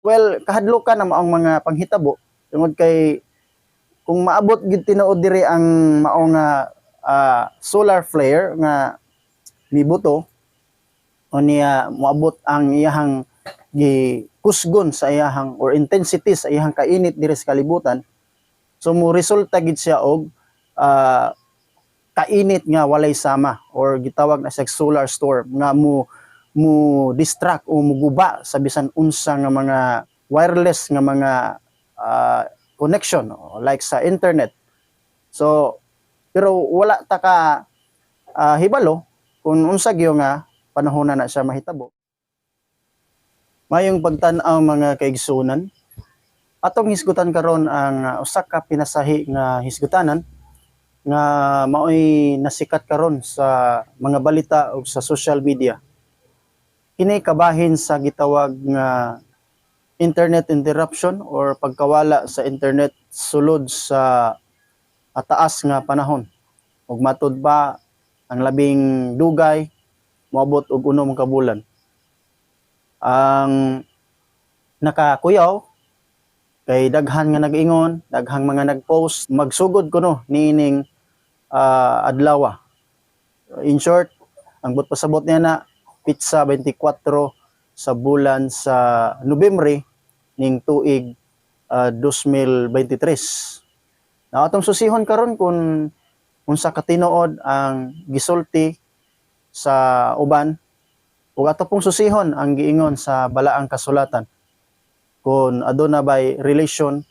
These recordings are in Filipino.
Well, kahadlokan na ang mga panghitabo. Tungod kay kung maabot gid tinuod diri ang mao nga ah, solar flare nga mibuto o niya moabot ang iyahang gi kusgon sa iyahang or intensity sa iyahang kainit diri sa kalibutan so mo resulta gid siya og ah, kainit nga walay sama or gitawag na siya solar storm nga mo mo distract o muguba sa bisan unsa nga mga wireless nga mga ah, connection like sa internet. So pero wala ta ka ah, hibalo kung unsa gyud nga panahon na siya mahitabo. Mayong pagtan-aw mga kaigsunan atong hisgutan karon ang ah, usa ka pinasahi nga hisgutanan nga maoy nasikat karon sa mga balita o sa social media kini kabahin sa gitawag nga internet interruption or pagkawala sa internet sulod sa ataas nga panahon. Ug matud ba ang labing dugay moabot og unom ka bulan ang nakakuyaw kay daghan nga nag-ingon daghang mga nag-post magsugod kuno niining ah, adlaw. In short ang but pasabot niya na pizza 24 sa bulan sa Nobyembre ning tuig ah, 2023 na atong susihon karon kung unsa ka tinuod ang gisulti sa uban. Ug ato pong susihon ang giingon sa balaang kasulatan. Kung aduna bay relation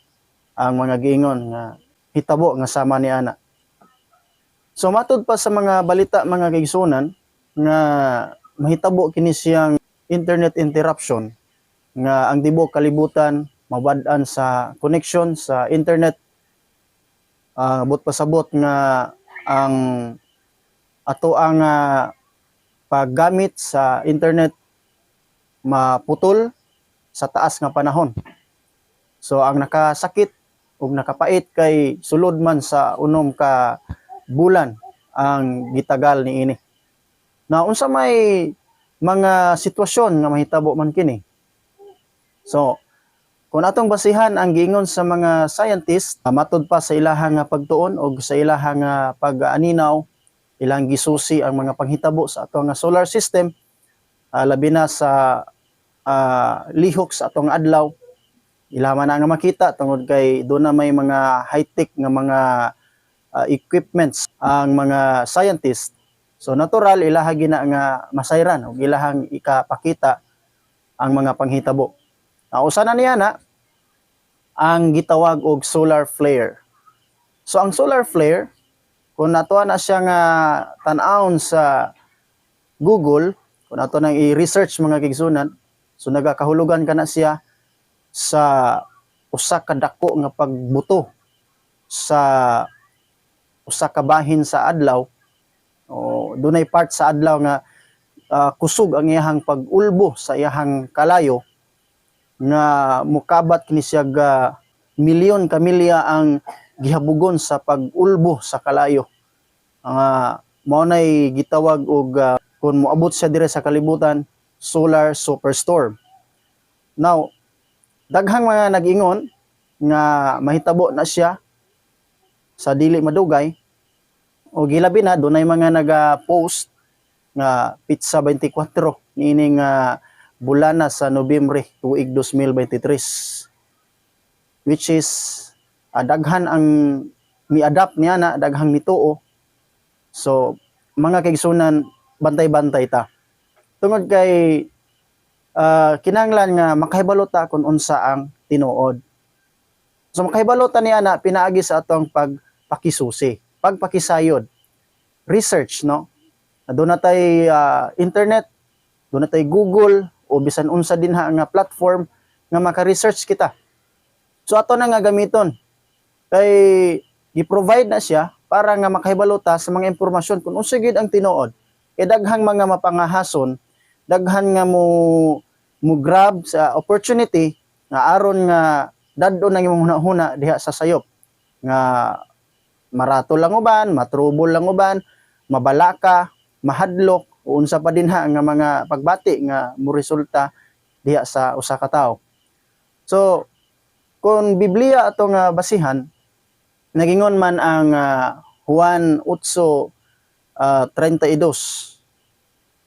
ang mga giingon nga hitabo nga sama ni ana. So matud pa sa mga balita mga kaigsunan nga mahitabo kini siyang internet interruption nga ang tibuok kalibutan mabad-an sa connection sa internet Ah, but pasabot nga ang ato ang ah, paggamit sa internet maputol sa taas nga panahon. So ang nakasakit ug nakapait kay sulod man sa unom ka bulan ang gitagal ni ini. Na unsa may mga sitwasyon nga mahitabo man kini. So kung atong basihan ang giingon sa mga scientist, ah, matud pa sa ilahang nga pagtuon o sa ilahang nga pag-aninaw, ilang gisusi ang mga panghitabo sa atong nga solar system, ah, labi na sa ah, lihok sa atong adlaw, ilaman na nga makita tungod kay doon na may mga high-tech nga mga ah, equipments ang mga scientist. So natural ilaha gina nga masayran o ilahang ikapakita ang mga panghitabo. Now, usa na niya na ang gitawag og solar flare. So ang solar flare kung nato na siya nga tan-awon sa Google, kung nato nang i-research mga kigsunan, so nagakahulugan ka na siya sa usa ka dako nga pagbuto sa usa ka bahin sa adlaw o dunay part sa adlaw nga ah, kusog ang iyahang pag-ulbo sa iyahang kalayo nga mukabat kini siya ga milyon ka milya ang gihabugon sa pag-ulbo sa kalayo. Ang uh, mao nay gitawag og ah, kung moabot siya dire sa kalibutan solar superstorm. Now, daghang mga nag-ingon nga mahitabo na siya sa dili madugay o gilabi na dunay mga naga-post nga pizza 24 niining nga bulana sa Nobyembre tuig 2023 which is ah, daghan ang mi-adapt niya na daghang mituo so mga kaigsunan bantay-bantay ta. Tungod kay ah, kinahanglan nga makahibalo ta kung unsa ang tinuod. So makahibalo ta niya na pinaagi sa atong pagpakisusi pagpakisayod research no doon na tay ah, internet doon na tay Google o bisan unsa din ha nga platform nga maka-research kita. So ato na nga gamiton. Kay gi-provide na siya para nga makahibalo ta sa mga impormasyon kung unsa gid ang tinuod. Kay daghang mga mapangahason, daghan nga mo mo grab sa opportunity nga aron nga dadto nang imong hunahuna diha sa sayop nga marato lang uban, matrubol lang uban, mabalaka, mahadlok unsa pa din ha nga mga pagbati nga mo resulta diha sa usa ka tawo. So kung Biblia ato nga basihan nagingon man ang ah, Juan 8 ah, 32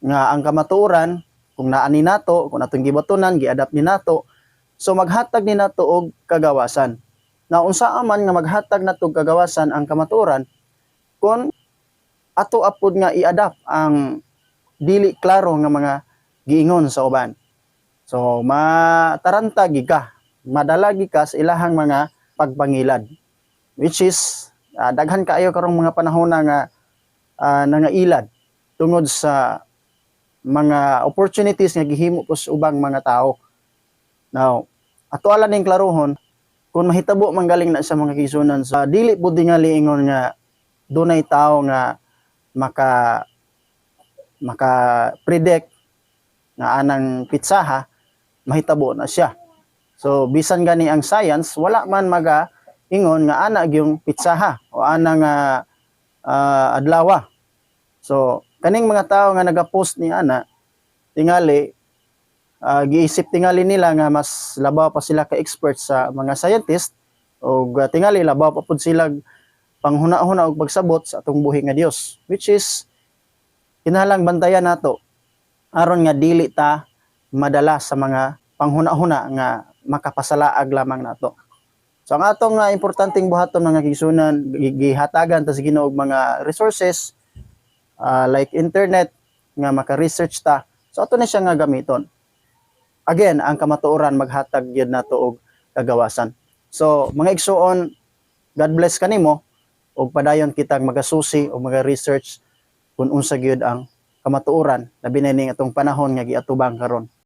nga ang kamatuoran kung naani nato kung atong gibatunan giadapt ni nato so maghatag ni nato og kagawasan na unsa man nga maghatag nato og kagawasan ang kamatuoran kung ato apod nga i-adapt ang dili klaro nga mga giingon sa uban so mataranta gid ka madalagi ka sa ilahang mga pagpangilad which is ah, daghan kaayo karong mga panahon na nga ah, nangailad tungod sa mga opportunities nga gihimo po sa ubang mga tao. Now, ato ala ning klarohon kung mahitabo man galing na sa mga kisunan sa dili pud nga liingon nga dunay tao nga maka maka predict nga anang pitsaha mahitabo na siya. So bisan gani ang science wala man maga ingon nga ana gyung pitsaha o ana nga ah, adlawa. So kaning mga tao nga nagapost ni ana tingali ah, giisip tingali nila nga mas labaw pa sila ka expert sa mga scientist o tingali labaw pa pud sila panghuna-huna og pagsabot sa atong buhi nga Dios which is kinahanglang bantayan nato aron nga dili ta madala sa mga panghuna-huna nga makapasalaag lamang nato. So ang atong nga importanteng buhaton mga kigsunan gi- gihatagan ta sa Ginoo mga resources ah, like internet nga maka-research ta. So ato na siya nga gamiton. Again, ang kamatuoran maghatag gyud nato og kagawasan. So mga igsuon, God bless kanimo ug padayon kitag magasusi o mga-research kung unsa gyud ang kamatuoran labi na ning atong panahon nga giatubang karon.